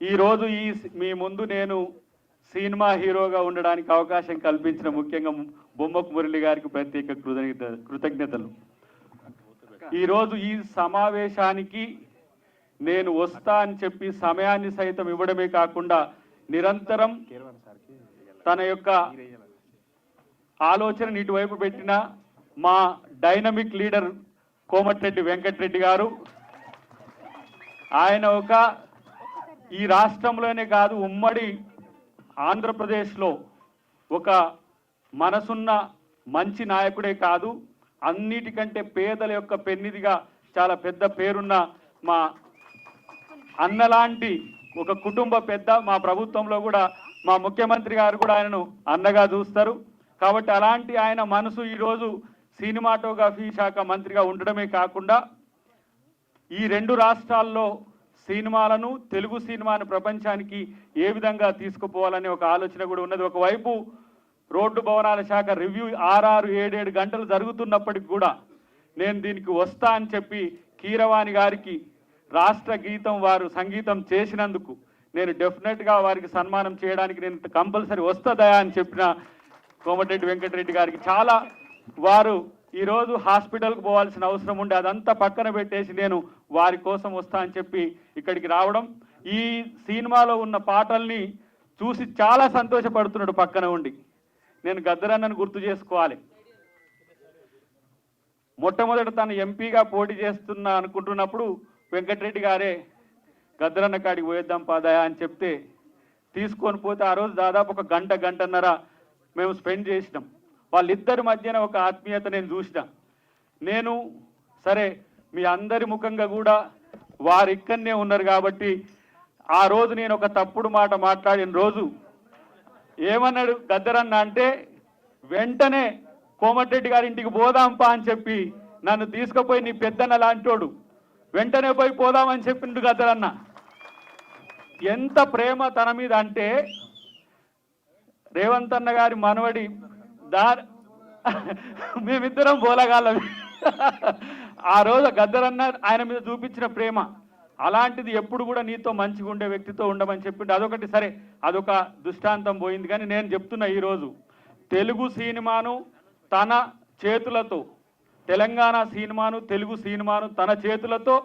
ఈరోజు ఈ మీ ముందు నేను సినిమా హీరోగా ఉండడానికి అవకాశం కల్పించిన ముఖ్యంగా బొమ్మకు మురళి గారికి ప్రత్యేక కృతజ్ఞత కృతజ్ఞతలు. ఈరోజు ఈ సమావేశానికి నేను వస్తా అని చెప్పి సమయాన్ని సైతం ఇవ్వడమే కాకుండా నిరంతరం తన యొక్క ఆలోచన ఇటువైపు పెట్టిన మా డైనమిక్ లీడర్ కోమటిరెడ్డి వెంకటరెడ్డి గారు. ఆయన ఒక ఈ రాష్ట్రంలోనే కాదు ఉమ్మడి ఆంధ్రప్రదేశ్లో ఒక మనసున్న మంచి నాయకుడే కాదు. అన్నిటికంటే పేదల యొక్క పెన్నిదిగా చాలా పెద్ద పేరున్న మా అన్నలాంటి ఒక కుటుంబ పెద్ద మా ప్రభుత్వంలో కూడా మా ముఖ్యమంత్రి గారు కూడా ఆయనను అన్నగా చూస్తారు. కాబట్టి అలాంటి ఆయన మనసు ఈరోజు సినిమాటోగ్రఫీ శాఖ మంత్రిగా ఉండడమే కాకుండా ఈ రెండు రాష్ట్రాల్లో సినిమాలను తెలుగు సినిమాను ప్రపంచానికి ఏ విధంగా తీసుకుపోవాలనే ఒక ఆలోచన కూడా ఉన్నది. ఒకవైపు రోడ్డు భవనాల శాఖ రివ్యూ ఆరారు ఏడేడు గంటలు జరుగుతున్నప్పటికి కూడా నేను దీనికి వస్తా అని చెప్పి కీరవాణి గారికి రాష్ట్ర గీతం వారు సంగీతం చేసినందుకు నేను డెఫినెట్గా వారికి సన్మానం చేయడానికి నేను కంపల్సరీ వస్తుందా అని చెప్పిన కోమటిరెడ్డి వెంకటరెడ్డి గారికి. చాలా వారు ఈరోజు హాస్పిటల్కి పోవాల్సిన అవసరం ఉండే అదంతా పక్కన పెట్టేసి నేను వారి కోసం వస్తా అని చెప్పి ఇక్కడికి రావడం ఈ సినిమాలో ఉన్న పాటల్ని చూసి చాలా సంతోషపడుతున్నాడు పక్కన ఉండి. నేను గద్దరన్నను గుర్తు చేసుకోవాలి. మొట్టమొదట తను ఎంపీగా పోటీ చేస్తున్నా అనుకుంటున్నప్పుడు వెంకటరెడ్డి గారే గద్దరన్న కాడికి పోయేద్దాం పాదాయా అని చెప్తే తీసుకొని పోతే ఆ రోజు దాదాపు ఒక గంట గంటన్నర మేము స్పెండ్ చేసినాం. వాళ్ళిద్దరి మధ్యన ఒక ఆత్మీయత నేను చూసిన. నేను సరే మీ అందరి ముఖంగా కూడా వారు ఇక్కడనే ఉన్నారు కాబట్టి ఆ రోజు నేను ఒక తప్పుడు మాట మాట్లాడిన రోజు ఏమన్నాడు గద్దరన్న అంటే వెంటనే కోమటిరెడ్డి గారి ఇంటికి పోదాంపా అని చెప్పి నన్ను తీసుకుపోయి నీ పెద్దన్న లాంటోడు. వెంటనే పోయి పోదామని చెప్పిండు గద్దరన్న. ఎంత ప్రేమ తన మీద అంటే రేవంత్ అన్న గారి మనవడి దారి మేమిద్దరం బోలగాళ్ళం. ఆ రోజు గద్దరన్న ఆయన మీద చూపించిన ప్రేమ అలాంటిది ఎప్పుడు కూడా నీతో మంచిగా ఉండే వ్యక్తితో ఉండమని చెప్పిండు. అదొకటి సరే అదొక దృష్టాంతం పోయింది. కానీ నేను చెప్తున్నా ఈరోజు తెలుగు సినిమాను తన చేతులతో తెలంగాణ సినిమాను తెలుగు సినిమాను తన చేతులతో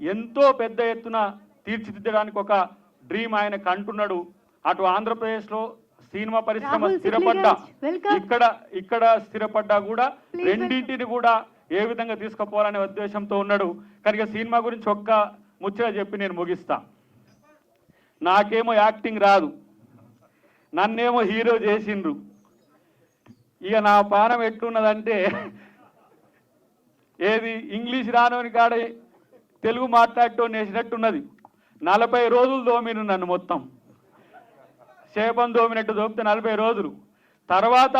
ఎంతో పెద్ద ఎత్తున తీర్చిదిద్దడానికి ఒక డ్రీమ్ ఆయన కంటున్నాడు. అటు ఆంధ్రప్రదేశ్లో సినిమా పరిశ్రమ స్థిరపడ్డా. ఇక్కడ ఇక్కడ స్థిరపడ్డా కూడా రెండింటిని కూడా ఏ విధంగా తీసుకుపోవాలనే ఉద్దేశంతో ఉన్నాడు. కనుక సినిమా గురించి ఒక్క ముచ్చట చెప్పి నేను ముగిస్తా. నాకేమో యాక్టింగ్ రాదు. నన్నేమో హీరో చేసిండ్రు. ఇక నా పానం ఎట్లున్నదంటే ఏది ఇంగ్లీష్ రానోని కాడ తెలుగు మాట్లాడటం నేసినట్టున్నది. నలభై రోజులు దోమిను నన్ను మొత్తం. చేపం దోమినట్టు దోపితే నలభై రోజులు. తర్వాత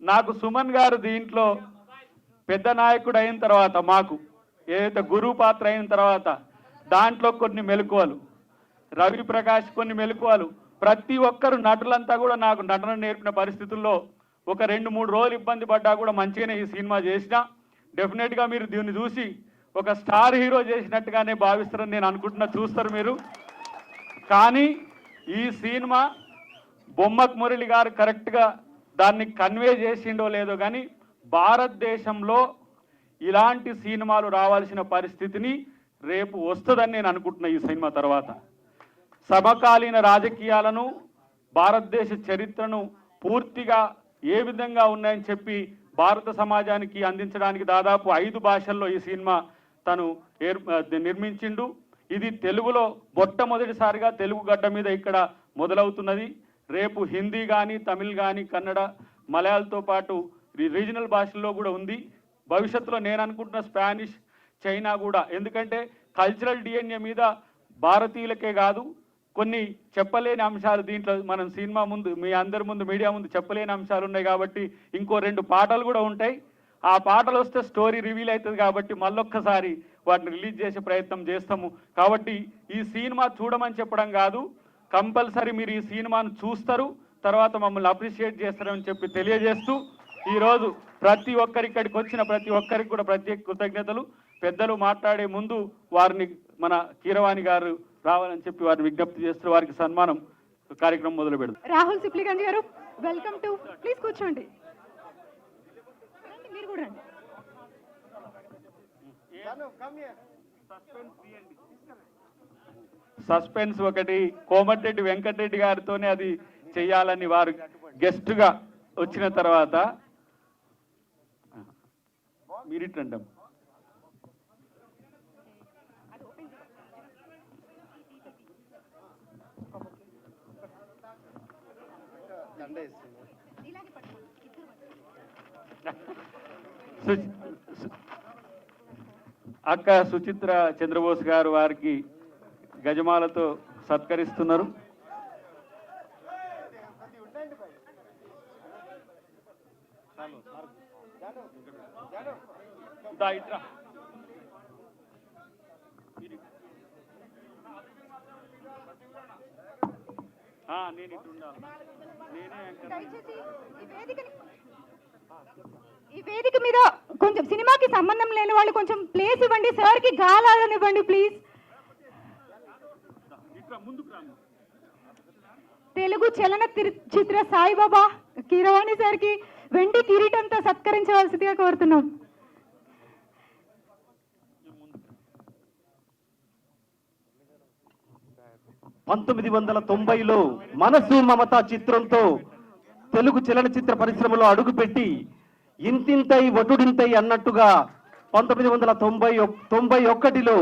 నాకు సుమన్ గారు దీంట్లో పెద్ద నాయకుడు అయిన తర్వాత మాకు ఏదైతే గురువు పాత్ర అయిన తర్వాత దాంట్లో కొన్ని మెలకువలు. రవి ప్రకాష్ కొన్ని మెలకువలు. ప్రతి ఒక్కరు నటులంతా కూడా నాకు నటన నేర్పిన పరిస్థితుల్లో ఒక రెండు మూడు రోజులు ఇబ్బంది పడ్డా కూడా మంచిగానే ఈ సినిమా చేసిన. డెఫినెట్గా మీరు దీన్ని చూసి ఒక స్టార్ హీరో చేసినట్టుగానే భావిస్తారని నేను అనుకుంటున్నా చూస్తారు మీరు. కానీ ఈ సినిమా బొమ్మక్ మురళి గారు కరెక్ట్గా దాన్ని కన్వే చేసిండో లేదో కానీ భారతదేశంలో ఇలాంటి సినిమాలు రావాల్సిన పరిస్థితిని రేపు వస్తుందని నేను అనుకుంటున్నా ఈ సినిమా తర్వాత. సమకాలీన రాజకీయాలను భారతదేశ చరిత్రను పూర్తిగా ఏ విధంగా ఉన్నాయని చెప్పి భారత సమాజానికి అందించడానికి దాదాపు ఐదు భాషల్లో ఈ సినిమా తను ఏర్ నిర్మించిండు. ఇది తెలుగులో మొట్టమొదటిసారిగా తెలుగు గడ్డ మీద ఇక్కడ మొదలవుతున్నది. రేపు హిందీ కానీ తమిళ్ కానీ కన్నడ మలయాళంతో పాటు రీజనల్ భాషల్లో కూడా ఉంది. భవిష్యత్తులో నేను అనుకుంటున్న స్పానిష్ చైనా కూడా. ఎందుకంటే కల్చరల్ డిఎన్ఏ మీద భారతీయులకే కాదు కొన్ని చెప్పలేని అంశాలు దీంట్లో మనం సినిమా ముందు మీ అందరి ముందు మీడియా ముందు చెప్పలేని అంశాలు ఉన్నాయి కాబట్టి ఇంకో రెండు పాటలు కూడా ఉంటాయి. ఆ పాటలు వస్తే స్టోరీ రివీల్ అవుతుంది కాబట్టి మళ్ళొక్కసారి వాటిని రిలీజ్ చేసే ప్రయత్నం చేస్తాము. కాబట్టి ఈ సినిమా చూడమని చెప్పడం కాదు కంపల్సరీ మీరు ఈ సినిమాను చూస్తారు తర్వాత మమ్మల్ని అప్రిషియేట్ చేస్తారని చెప్పి తెలియజేస్తూ ఈరోజు ప్రతి ఒక్కరి ఇక్కడికి వచ్చిన ప్రతి ఒక్కరికి కూడా ప్రత్యేక కృతజ్ఞతలు. పెద్దలు మాట్లాడే ముందు వారిని మన కీరవాణి గారు రావాలని చెప్పి వారిని విజ్ఞప్తి చేస్తూ వారికి సన్మానం కార్యక్రమం మొదలు పెడతాం రాహుల్ సిప్లిగంజ్ గారు వెల్కమ్ టు ప్లీజ్ కూర్చోండి. రండి, మీరు కూడా సస్పెన్స్ ఒకటి కోమటిరెడ్డి వెంకటరెడ్డి గారితోనే అది చేయాలని వారు గెస్ట్గా వచ్చిన తర్వాత మీరిట్రండి సు- అక్క సుచిత్ర చంద్రబోస్ గారు వారికి గజమాలతో సత్కరిస్తున్నారు. నేను ఈ వేదికని ఈ వేదిక మీద కొంచెం సినిమాకి సంబంధం లేని వాళ్ళు కొంచెం ప్లేస్ ఇవ్వండి. సార్కి గాలాడనివ్వండి ప్లీజ్. తెలుగు చలన తిర్- చిత్ర సాయిబాబా కీరవాణి సార్కి వెండి కిరీటంతో సత్కరించవలసిందిగా కోరుతున్నాం. పంతొమ్మిది వందల తొంభైలో మనసు మమత చిత్రంతో తెలుగు చలనచిత్ర పరిశ్రమలో అడుగుపెట్టి ఇంతింతై వటుడింతై అన్నట్టుగా పంతొమ్మిది వందల తొంభై తొంభై ఒక్కటిలో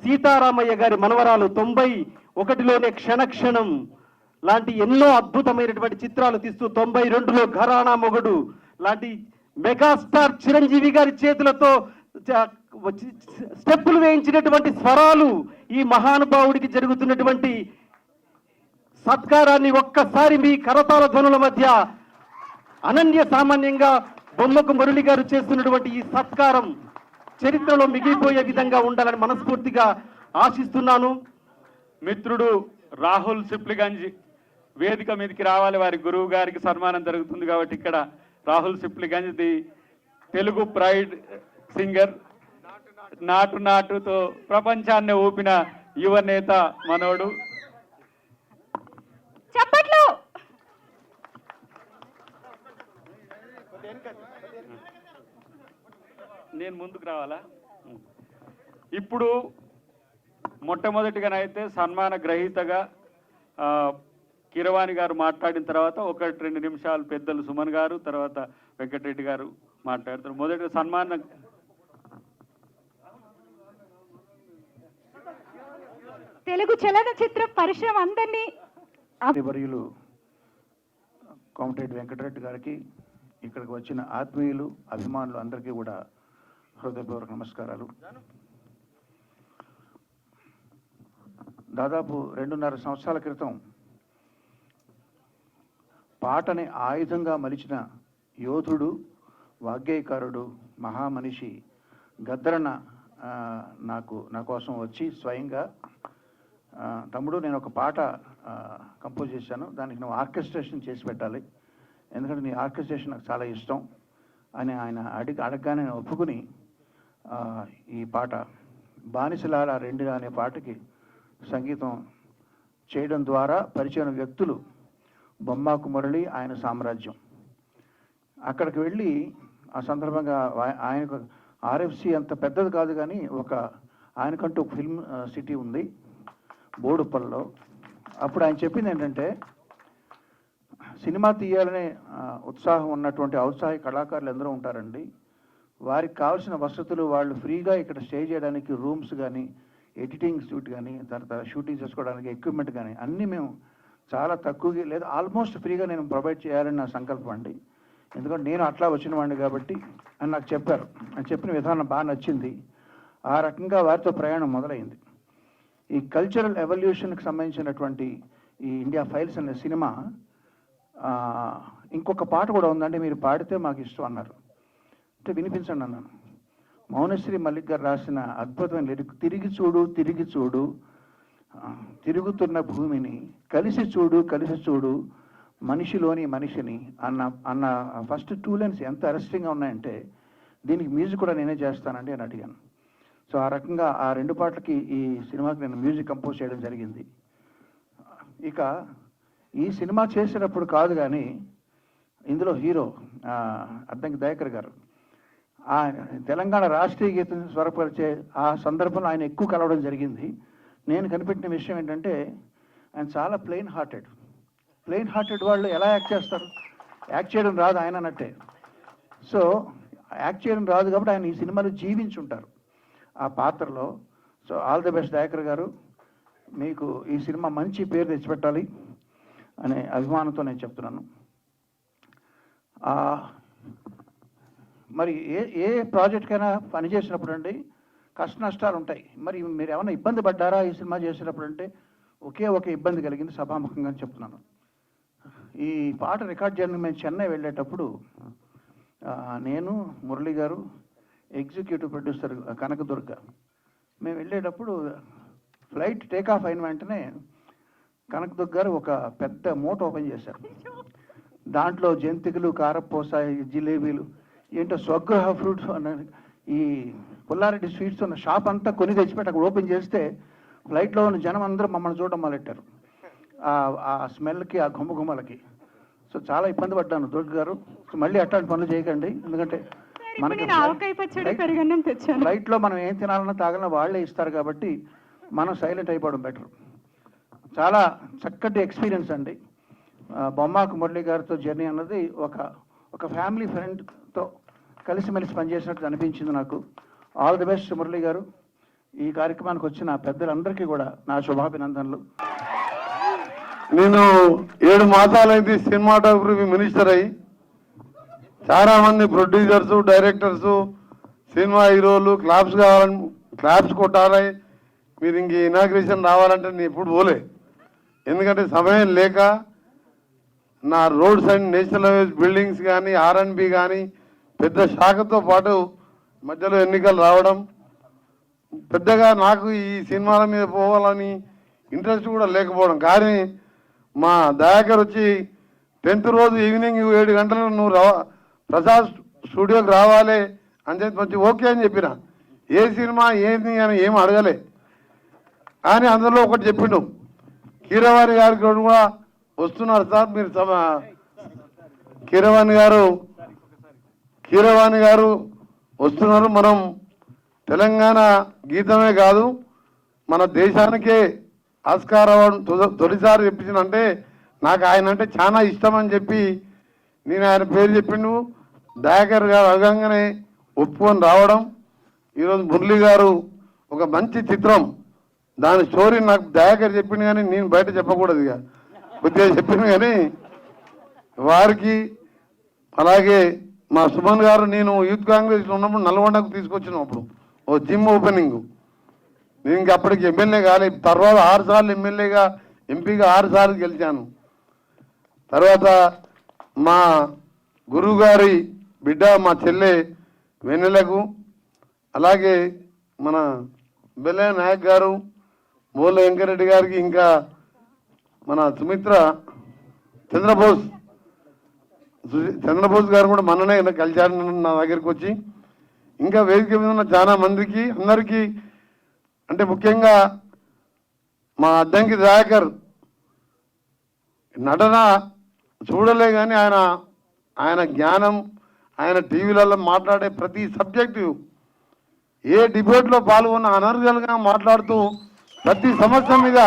సీతారామయ్య గారి మనవరాలు తొంభై ఒకటిలోనే క్షణక్షణం లాంటి ఎన్నో అద్భుతమైనటువంటి చిత్రాలు తీస్తూ తొంభై రెండులో ఘరానా మొగుడు లాంటి మెగాస్టార్ చిరంజీవి గారి చేతులతో స్టెప్పులు వేయించినటువంటి స్వరాలు ఈ మహానుభావుడికి జరుగుతున్నటువంటి సత్కారాన్ని ఒక్కసారి మీ కరతాల ధ్వనుల మధ్య అనన్య సామాన్యంగా బొమ్మకు మురళి గారు చేస్తున్నటువంటి ఈ సత్కారం. చరిత్రలో మిగిలిపోయే విధంగా ఉండాలని మనస్ఫూర్తిగా ఆశిస్తున్నాను. మిత్రుడు రాహుల్ సిప్లిగంజ్ వేదిక మీదకి రావాలి వారి గురువు గారికి సన్మానం జరుగుతుంది కాబట్టి ఇక్కడ Rahul Sipligunj the Telugu pride singer Naatu నాటుతో ప్రపంచాన్ని ఊపిన యువ నేత మనోడు. నేను ముందుకు రావాలా? ఇప్పుడు మొట్టమొదటిగానైతే సన్మాన గ్రహీతగా ఆ, కిరవాణి గారు మాట్లాడిన తర్వాత ఒకటి రెండు నిమిషాలు పెద్దలు సుమన్ గారు తర్వాత వెంకటరెడ్డి గారు మాట్లాడతారు మొదటి సన్మాన తెలుగు చలనచిత్ర పరిశ్రమ అందరినీ వర్యులు కోమటిరెడ్డి వెంకటరెడ్డి గారికి ఇక్కడికి వచ్చిన ఆత్మీయులు అభిమానులు అందరికీ కూడా హృదయపూర్వక నమస్కారాలు. దాదాపు రెండున్నర సంవత్సరాల క్రితం పాటని ఆయుధంగా మలిచిన యోధుడు వాగ్గేయకారుడు మహామనిషి గద్దరణ నాకు నా కోసం వచ్చి స్వయంగా తమ్ముడు నేను ఒక పాట కంపోజ్ చేశాను. దానికి నువ్వు ఆర్కెస్ట్రేషన్ చేసి పెట్టాలి. ఎందుకంటే నీ ఆర్కెస్ట్రేషన్ నాకు చాలా ఇష్టం అని ఆయన అడిగి అడగగానే ఒప్పుకుని ఈ పాట బానిసలాల రెండు అనే పాటకి సంగీతం చేయడం ద్వారా పరిచయం వ్యక్తులు బొమ్మాకు మురళి ఆయన సామ్రాజ్యం. అక్కడికి వెళ్ళి ఆ సందర్భంగా ఆయనకు ఆర్ఎఫ్సి అంత పెద్దది కాదు కానీ ఒక ఆయనకంటూ ఒక ఫిల్మ్ సిటీ ఉంది బోడుప్పల్లో అప్పుడు ఆయన చెప్పింది ఏంటంటే సినిమా తీయాలనే ఉత్సాహం ఉన్నటువంటి ఔత్సాహిక కళాకారులు ఎందరో ఉంటారండి. వారికి కావాల్సిన వసతులు వాళ్ళు ఫ్రీగా ఇక్కడ స్టే చేయడానికి రూమ్స్ కానీ ఎడిటింగ్ షూట్ కానీ తర్వాత షూటింగ్ చేసుకోవడానికి ఎక్విప్మెంట్ కానీ అన్నీ మేము చాలా తక్కువగా లేదా ఆల్మోస్ట్ ఫ్రీగా నేను ప్రొవైడ్ చేయాలని నా సంకల్పం అండి. ఎందుకంటే నేను అట్లా వచ్చిన వాడిని కాబట్టి అని నాకు చెప్పారు. అని చెప్పిన విధానం బాగా నచ్చింది. ఆ రకంగా వారితో ప్రయాణం మొదలైంది. ఈ కల్చరల్ ఎవల్యూషన్కి సంబంధించినటువంటి ఈ ఇండియా ఫైల్స్ అనే సినిమా ఇంకొక పాట కూడా ఉందండి మీరు పాడితే మాకు ఇష్టం అన్నారు. అంటే వినిపించండి అన్నాను. మౌనశ్రీ మల్లిక్ గారు రాసిన అద్భుతమైన లిరిక్ తిరిగి చూడు తిరిగి చూడు తిరుగుతున్న భూమిని కలిసి చూడు కలిసి చూడు మనిషిలోని మనిషిని అన్న అన్న ఫస్ట్ టూ లైన్స్ ఎంత అరెస్టింగ్గా ఉన్నాయంటే దీనికి మ్యూజిక్ కూడా నేనే చేస్తానండి అని అడిగాను. సో ఆ రకంగా ఆ రెండు పాటలకి ఈ సినిమాకి నేను మ్యూజిక్ కంపోజ్ చేయడం జరిగింది. ఇక ఈ సినిమా చేసేటప్పుడు కాదు కానీ ఇందులో హీరో అద్దంకి దయాకర్ గారు తెలంగాణ రాష్ట్రీయ గీతం స్వరపరిచే ఆ సందర్భంలో ఆయన ఎక్కువ కలవడం జరిగింది. నేను కనిపెట్టిన విషయం ఏంటంటే ఆయన చాలా ప్లెయిన్ హార్టెడ్ ప్లెయిన్ హార్టెడ్ వాళ్ళు ఎలా యాక్ట్ చేస్తారు? యాక్ట్ చేయడం రాదు ఆయన అన్నట్టే. సో యాక్ట్ చేయడం రాదు కాబట్టి ఆయన ఈ సినిమాలో జీవించుంటారు. ఆ పాత్రలో so all the best director గారు. మీకు ఈ సినిమా మంచి పేరు తెచ్చిపెట్టాలి అనే అభిమానంతో నేను చెప్తున్నాను. మరి ఏ ఏ ప్రాజెక్ట్కైనా పనిచేసినప్పుడు అండి కష్ట నష్టాలు ఉంటాయి మరి మీరు ఏమైనా ఇబ్బంది పడ్డారా ఈ సినిమా చేసేటప్పుడు అంటే ఒకే ఒక ఇబ్బంది కలిగింది సభాముఖంగా చెప్తున్నాను. ఈ పాట రికార్డ్ చేయడానికి మేము చెన్నై వెళ్ళేటప్పుడు నేను మురళి గారు ఎగ్జిక్యూటివ్ ప్రొడ్యూసర్ కనకదుర్గ మేము వెళ్ళేటప్పుడు ఫ్లైట్ టేక్ ఆఫ్ అయిన వెంటనే కనకదుర్గ గారు ఒక పెద్ద మూట ఓపెన్ చేశారు. దాంట్లో జంతికలు కారపూస జిలేబీలు ఏంటో స్వగృహ ఫ్రూట్స్ అన్న ఈ పుల్లారెడ్డి స్వీట్స్ ఉన్న షాప్ అంతా కొని తెచ్చిపెట్టి అక్కడ ఓపెన్ చేస్తే ఫ్లైట్లో ఉన్న జనం అందరూ మమ్మల్ని చూడడం మొదలెట్టారు. ఆ- ఆ స్మెల్కి ఆ గుమ్మ గుమ్మలకి సో చాలా ఇబ్బంది పడ్డాను దుర్గ గారు. సో మళ్ళీ అట్లాంటి పనులు చేయకండి. ఎందుకంటే తెచ్చాను. ఫ్లైట్లో మనం ఏం తినాలన్నా తాగాలన్నా వాళ్ళే ఇస్తారు కాబట్టి మనం సైలెంట్ అయిపోవడం బెటర్. చాలా చక్కటి ఎక్స్పీరియన్స్ అండి. బొమ్మాకు మురళి గారితో జర్నీ అన్నది ఒక ఒక ఫ్యామిలీ ఫ్రెండ్తో కలిసిమెలిసి పనిచేసినట్లు అనిపించింది నాకు. ఆల్ ది బెస్ట్ మురళి గారు. ఈ కార్యక్రమానికి వచ్చిన పెద్దలందరికీ కూడా నా శుభాభినందనలు. నేను ఏడు మాసాలైంది సినిమాటోగ్రఫీ మినిస్టర్ అయ్యి చాలా మంది ప్రొడ్యూసర్స్ డైరెక్టర్స్ సినిమా హీరోలు క్లాప్స్ కావాలని క్లాప్స్ కొట్టాలి. మీరు ఇంక ఇనాగ్రేషన్ రావాలంటే నేను ఎప్పుడు పోలే. ఎందుకంటే సమయం లేక నా roads and national highways buildings కానీ ఆర్ఎన్బి కానీ పెద్ద శాఖతో పాటు మధ్యలో ఎన్నికలు రావడం పెద్దగా నాకు ఈ సినిమాల మీద పోవాలని ఇంట్రెస్ట్ కూడా లేకపోవడం. కానీ మా దయాకర్ వచ్చి టెన్త్ రోజు ఈవినింగ్ ఏడు గంటలకు నువ్వు రా ప్రసాద్ స్టూడియోకి రావాలి అని చెప్పి మంచి ఓకే అని చెప్పిన. ఏ సినిమా ఏంది అని ఏం అడగలే. కానీ అందులో ఒకటి చెప్పిండు. కీరవాణి గారికి కూడా వస్తున్నారు సార్ మీరు కీరవాణి గారు కీరవాణి గారు వస్తున్నారు. మనం తెలంగాణ గీతమే కాదు మన దేశానికే ఆస్కార్ అవార్డు తొలిసారి చెప్పించినంటే నాకు ఆయన అంటే చాలా ఇష్టం అని చెప్పి నేను ఆయన పేరు చెప్పిండు. దయాకర్ గారు అడగంగానే ఒప్పుకొని రావడం. ఈరోజు మురళి గారు ఒక మంచి చిత్రం. దాని స్టోరీ నాకు దయాకర్ చెప్పింది కానీ నేను బయట చెప్పకూడదు ఇక. కొద్దిగా చెప్పింది కానీ వారికి అలాగే మా సుమన్ గారు నేను యూత్ కాంగ్రెస్లో ఉన్నప్పుడు నల్గొండకు తీసుకొచ్చినప్పుడు ఓ జిమ్ ఓపెనింగ్ నేను ఇంక అప్పటికి ఎమ్మెల్యే కాలే. తర్వాత ఆరు సార్లు ఎమ్మెల్యేగా ఎంపీగా ఆరు సార్లు గెలిచాను. తర్వాత మా గురువు గారి బిడ్డ మా చెల్లె వెన్నెలకు అలాగే మన బెల్లయ్య నాయక్ గారు మూల వెంకరెడ్డి గారికి ఇంకా మన సుమిత్ర చంద్రబోస్ చంద్రబోస్ గారు కూడా మననే కలిశారు నా దగ్గరికి వచ్చి ఇంకా వేదిక మీద ఉన్న చాలా మందికి అందరికీ అంటే ముఖ్యంగా మా అద్దంకి దయాకర్ నటన చూడలే కానీ ఆయన ఆయన జ్ఞానం ఆయన టీవీలలో మాట్లాడే ప్రతి సబ్జెక్టు ఏ డిబేట్లో పాల్గొన్న అనర్గల్గా మాట్లాడుతూ ప్రతి సమస్య మీద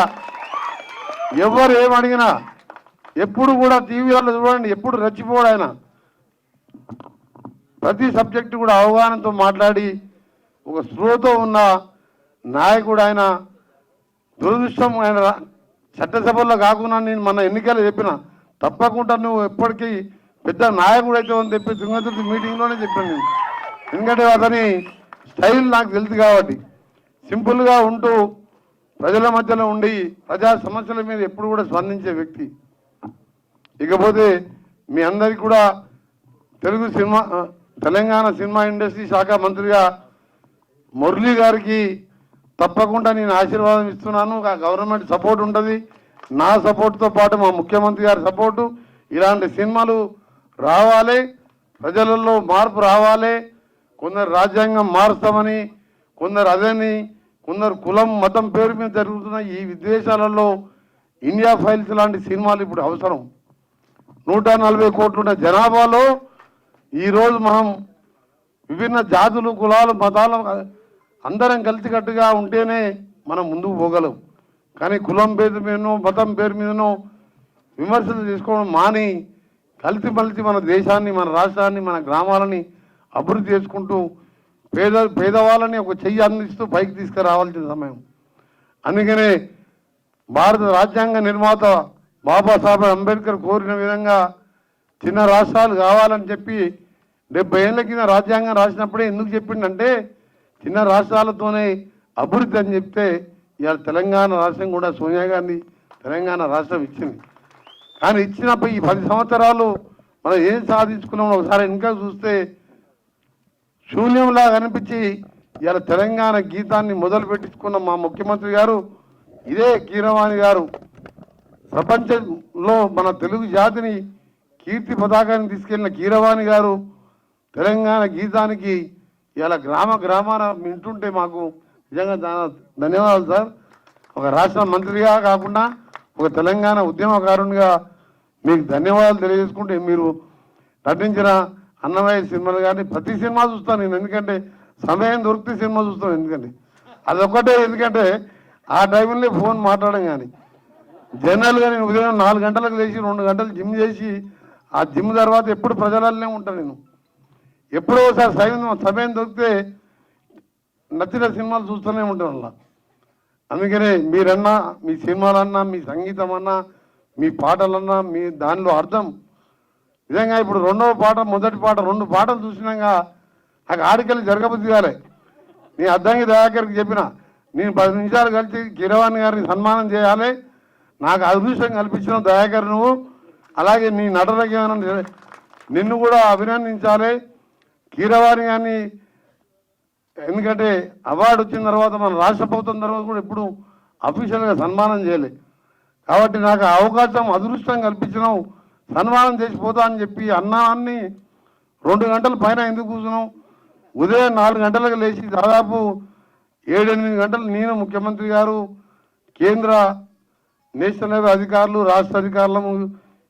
ఎవరు ఏమడిగినా అడిగినా ఎప్పుడు కూడా టీవీలలో చూడండి ఎప్పుడు రెచ్చిపోడు ఆయన. ప్రతి సబ్జెక్టు కూడా అవగాహనతో మాట్లాడి ఒక స్పృహతో ఉన్న నాయకుడు ఆయన దురదృష్టం ఆయన చట్టసభల్లో కాకుండా నేను మన ఎన్నికలు చెప్పిన తప్పకుండా నువ్వు ఎప్పటికీ పెద్ద నాయకుడు అయితే అని చెప్పి తుంగతుర్తి మీటింగ్లోనే చెప్పాను నేను. ఎందుకంటే అతని స్టైల్ నాకు తెలుసు కాబట్టి. సింపుల్గా ఉంటూ ప్రజల మధ్యలో ఉండి ప్రజా సమస్యల మీద ఎప్పుడు కూడా స్పందించే వ్యక్తి. ఇకపోతే మీ అందరికి కూడా Telugu cinema Telangana cinema industry శాఖ మంత్రిగా మురళీ గారికి తప్పకుండా నేను ఆశీర్వాదం ఇస్తున్నాను. గవర్నమెంట్ సపోర్ట్ ఉంటుంది. నా సపోర్ట్తో పాటు మా ముఖ్యమంత్రి గారి సపోర్టు. ఇలాంటి సినిమాలు రావాలి. ప్రజలలో మార్పు రావాలి. కొందరు రాజ్యాంగం మారుస్తామని కొందరు అదని కొందరు కులం మతం పేరు మీద జరుగుతున్న ఈ విదేశాలలో ఇండియా ఫైల్స్ లాంటి సినిమాలు ఇప్పుడు అవసరం. నూట నలభై కోట్లున్న జనాభాలో ఈరోజు మనం విభిన్న జాతులు కులాలు మతాలు అందరం కలిసికట్టుగా ఉంటేనే మనం ముందుకు పోగలం. కానీ కులం పేరు మీదనో మతం పేరు మీదనో విమర్శలు చేసుకోవడం మాని కలిసి మలిసి మన దేశాన్ని మన రాష్ట్రాన్ని మన గ్రామాలని అభివృద్ధి చేసుకుంటూ పేద పేదవాళ్ళని ఒక చెయ్యి అందిస్తూ పైకి తీసుకురావాల్సిన సమయం. అందుకనే భారత రాజ్యాంగ నిర్మాత బాబాసాహెబ్ అంబేద్కర్ కోరిన విధంగా చిన్న రాష్ట్రాలు కావాలని చెప్పి డెబ్బై ఏళ్ళ కింద రాజ్యాంగం రాసినప్పుడే ఎందుకు చెప్పిండంటే చిన్న రాష్ట్రాలతోనే అభివృద్ధి అని చెప్తే ఇవాళ తెలంగాణ రాష్ట్రం కూడా సోనియా గాంధీ తెలంగాణ రాష్ట్రం ఇచ్చింది. కానీ ఇచ్చినప్పుడు ఈ పది సంవత్సరాలు మనం ఏం సాధించుకున్నామో ఒకసారి ఇంకా చూస్తే శూన్యంలా కనిపించి ఇవాళ తెలంగాణ గీతాన్ని మొదలు పెట్టించుకున్న మా ముఖ్యమంత్రి గారు ఇదే కీరవాణి గారు. ప్రపంచంలో మన తెలుగు జాతిని కీర్తి పతాకాన్ని తీసుకెళ్ళిన కీరవాణి గారు తెలంగాణ గీతానికి ఇలా గ్రామ గ్రామాన వింటుంటే మాకు నిజంగా చాలా ధన్యవాదాలు సార్. ఒక రాష్ట్ర మంత్రిగా కాకుండా ఒక తెలంగాణ ఉద్యమకారునిగా మీకు ధన్యవాదాలు తెలియజేసుకుంటే మీరు నటించిన అన్నమయ్య సినిమాలు కానీ ప్రతి సినిమా చూస్తాను నేను ఎందుకంటే సమయం దొరికితే సినిమా చూస్తాను ఎందుకంటే. అదొక్కటే ఎందుకంటే ఆ టైంలో ఫోన్ మాట్లాడడం కానీ. జనరల్గా నేను ఉదయం నాలుగు గంటలకు లేచి రెండు గంటలు జిమ్ చేసి ఆ జిమ్ తర్వాత ఎప్పుడు ప్రజలనే ఉంటాను నేను. ఎప్పుడో ఒకసారి సమయం సమయం దొరికితే నచ్చిన సినిమాలు చూస్తూనే ఉంటాను అలా. అందుకనే మీరన్నా మీ సినిమాలన్నా మీ సంగీతం అన్నా మీ పాటలన్నా మీ దానిలో అర్థం. నిజంగా ఇప్పుడు రెండవ పాట మొదటి పాట రెండు పాటలు చూసినాక నాకు ఆడికెళ్ళి జరగబుద్ధి కాలే. నేను అద్దంకి దయాకర్కి చెప్పిన నేను పది నిమిషాలు కలిసి కిరవాణి గారిని సన్మానం చేయాలి నాకు అదృష్టం కల్పించిన దయాకర్ నువ్వు అలాగే నీ నటనకి నిన్ను కూడా అభినందించాలి. కీరవాణి గారిని ఎందుకంటే అవార్డు వచ్చిన తర్వాత మన రాష్ట్ర ప్రభుత్వం తర్వాత కూడా ఎప్పుడు అఫీషియల్గా సన్మానం చేయలే. కాబట్టి నాకు అవకాశం అదృష్టం కల్పించినావు. సన్మానం చేసిపోతా అని చెప్పి అన్నాన్ని రెండు గంటల పైన ఎందుకు కూర్చున్నాం ఉదయం నాలుగు గంటలకు లేచి దాదాపు ఏడెనిమిది గంటలు నేను ముఖ్యమంత్రి గారు కేంద్ర నేషనల్ హైవే అధికారులు రాష్ట్ర అధికారులము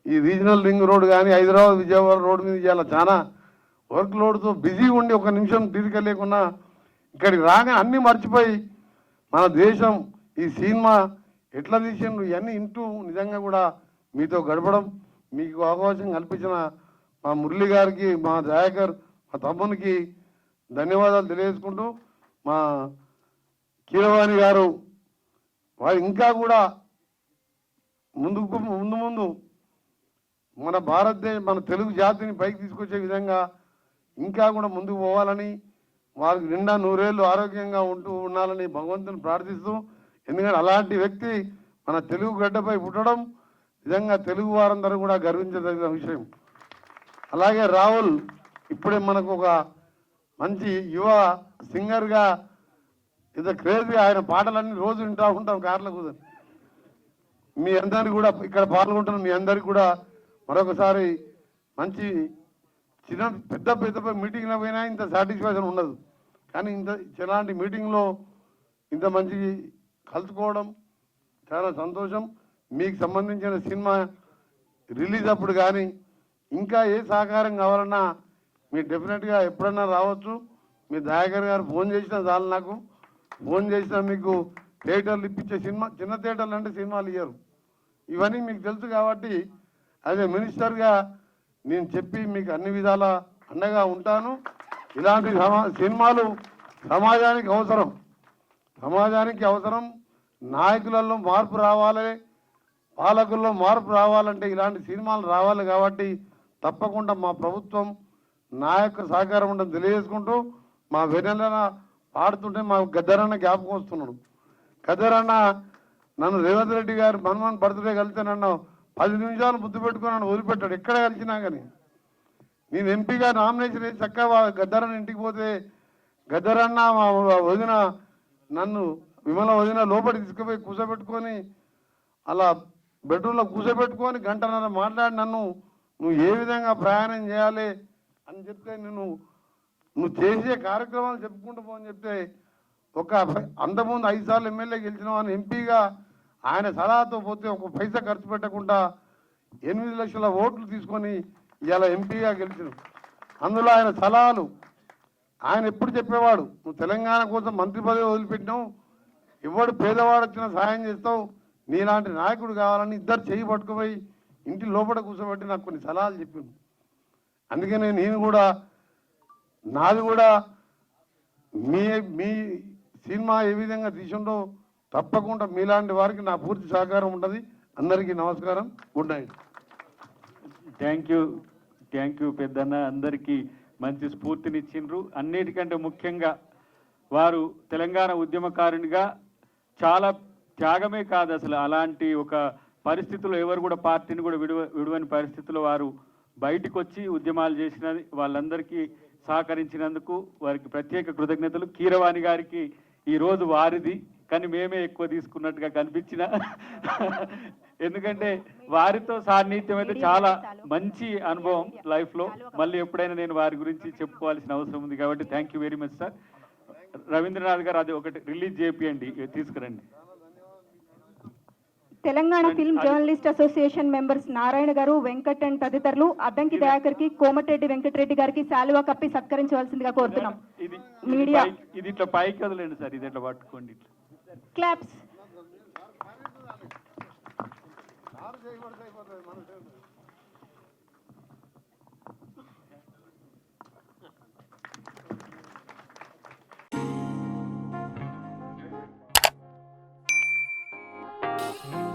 ఈ రీజనల్ రింగ్ రోడ్ కానీ హైదరాబాద్ విజయవాడ రోడ్ మీద ఇవాళ చాలా వర్క్ లోడ్తో బిజీ ఉండి ఒక నిమిషం తీరిక లేకుండా ఇక్కడికి రాగా అన్నీ మర్చిపోయి మన దేశం ఈ సినిమా ఎట్లా తీసిండ్రు ఇవన్నీ ఇంటూ నిజంగా కూడా మీతో గడపడం మీకు అవకాశం కల్పించిన మా మురళి గారికి మా దయాకర్ మా తమ్మునికి ధన్యవాదాలు తెలియజేసుకుంటూ మా కీరవాణి గారు వారు ఇంకా కూడా ముందుకు ముందు ముందు మన భారతదేశం మన తెలుగు జాతిని పైకి తీసుకొచ్చే విధంగా ఇంకా కూడా ముందుకు పోవాలని వారికి నిండా నూరేళ్ళు ఆరోగ్యంగా ఉంటూ ఉండాలని భగవంతుని ప్రార్థిస్తూ ఎందుకంటే అలాంటి వ్యక్తి మన తెలుగు గడ్డపై పుట్టడం నిజంగా తెలుగు వారందరూ కూడా గర్వించదగిన విషయం. అలాగే రాహుల్ ఇప్పుడే మనకు ఒక మంచి యువ సింగర్గా ఇదో క్రేజీ ఆయన పాటలన్నీ రోజు వింటూ ఉంటాం కార్ల కూర్చొని. మీ అందరికి కూడా ఇక్కడ పాల్గొంటున్న మీ అందరికి కూడా మరొకసారి మంచి చిన్న పెద్ద పెద్ద మీటింగ్లో పోయినా ఇంత సాటిస్ఫాక్షన్ ఉండదు. కానీ ఇంత ఇలాంటి మీటింగ్లో ఇంత మంచి కలుసుకోవడం చాలా సంతోషం. మీకు సంబంధించిన సినిమా రిలీజ్ అప్పుడు కానీ ఇంకా ఏ సహకారం కావాలన్నా మీరు డెఫినెట్గా ఎప్పుడన్నా రావచ్చు. మీ దయాకర్ గారు ఫోన్ చేసినా చాలు నాకు. ఫోన్ చేసినా మీకు థియేటర్లు ఇప్పించే సినిమా చిన్న థియేటర్లు అంటే సినిమాలు ఇయ్యరు. ఇవన్నీ మీకు తెలుసు కాబట్టి అదే మినిస్టర్గా నేను చెప్పి మీకు అన్ని విధాల అండగా ఉంటాను. ఇలాంటి సమా సినిమాలు సమాజానికి అవసరం. సమాజానికి అవసరం. నాయకులలో మార్పు రావాలి. పాలకుల్లో మార్పు రావాలంటే ఇలాంటి సినిమాలు రావాలి కాబట్టి తప్పకుండా మా ప్రభుత్వం నా యొక్క సహకారం ఉండడం తెలియజేసుకుంటూ మా వెన్నెలన పాడుతుంటే మా గద్దరన్న జ్ఞాపకం వస్తున్నాడు. గద్దరన్న నన్ను రేవంత్ రెడ్డి గారు హనుమాన్ బర్త్డే కలిస్తే నన్ను పది నిమిషాలు ముద్దు పెట్టుకుని నన్ను వదిలిపెట్టాడు. ఎక్కడ కలిసినా కానీ నేను ఎంపీగా నామినేషన్ వేసి చక్కగా గద్దరన్న ఇంటికి పోతే గద్దరన్న మా వదిన నన్ను విమల వదిన లోపలికి తీసుకుపోయి కూర్చోబెట్టుకొని అలా బెడ్రూమ్లో కూర్చోబెట్టుకొని గంటన్నర మాట్లాడి నన్ను నువ్వు ఏ విధంగా ప్రయాణం చేయాలి అని చెప్తే నేను నువ్వు చేసే కార్యక్రమాలు చెప్పుకుంటూ పోని చెప్తే ఒక అంతకుముందు ఐదు సార్లు ఎమ్మెల్యే గెలిచిన అని ఎంపీగా ఆయన సలహాతో పోతే ఒక పైసా ఖర్చు పెట్టకుండా ఎనిమిది లక్షల ఓట్లు తీసుకొని ఇలా ఎంపీగా గెలిచిన అందులో ఆయన సలహాలు ఆయన ఎప్పుడు చెప్పేవాడు నువ్వు తెలంగాణ కోసం మంత్రి పదవి వదిలిపెట్టినావు ఎవడు పేదవాడు వచ్చినా సహాయం చేస్తావు నీలాంటి నాయకుడు కావాలని ఇద్దరు చేయి పట్టుకుపోయి ఇంటి లోపల కూర్చోబెట్టి నాకు కొన్ని సలహాలు చెప్పిండు అందుకనే నేను కూడా నాది కూడా మీ మీ సినిమా ఏ విధంగా తీసిండో తప్పకుండా మీలాంటి వారికి నా పూర్తి సహకారం ఉండదు అందరికీ నమస్కారం. Good night thank you thank you పెద్దన్న. అందరికీ మంచి స్ఫూర్తినిచ్చిండ్రు. అన్నిటికంటే ముఖ్యంగా వారు తెలంగాణ ఉద్యమకారునిగా చాలా త్యాగమే కాదు అసలు. అలాంటి ఒక పరిస్థితుల్లో ఎవరు కూడా పార్టీని కూడా విడువ విడువని పరిస్థితుల్లో వారు బయటకు వచ్చి ఉద్యమాలు చేసినది వాళ్ళందరికీ సహకరించినందుకు వారికి ప్రత్యేక కృతజ్ఞతలు. కీరవాణి గారికి ఈరోజు వారిది. కానీ మేమే ఎక్కువ తీసుకున్నట్టుగా కనిపించిన. ఎందుకంటే వారితో సాన్నిహిత్యం అయితే చాలా మంచి అనుభవం లైఫ్లో మళ్ళీ ఎప్పుడైనా నేను వారి గురించి చెప్పుకోవాల్సిన అవసరం ఉంది కాబట్టి thank you very much sir Ravindranath గారు అది ఒకటి రిలీజ్ చేపియండి. తీసుకురండి. Telangana film journalist association members Narayana గారు వెంకట్ అండ్ తదితరులు అద్దంకి దయాకర్కి కోమటిరెడ్డి వెంకటరెడ్డి గారికి శాలువా కప్పి సత్కరించవలసిందిగా కోరుతున్నాం. మీడియా ఇది ఇట్లా పైకి వదలండి సార్ ఇది ఇట్లా పట్టుకోండి ఇట్లా. claps.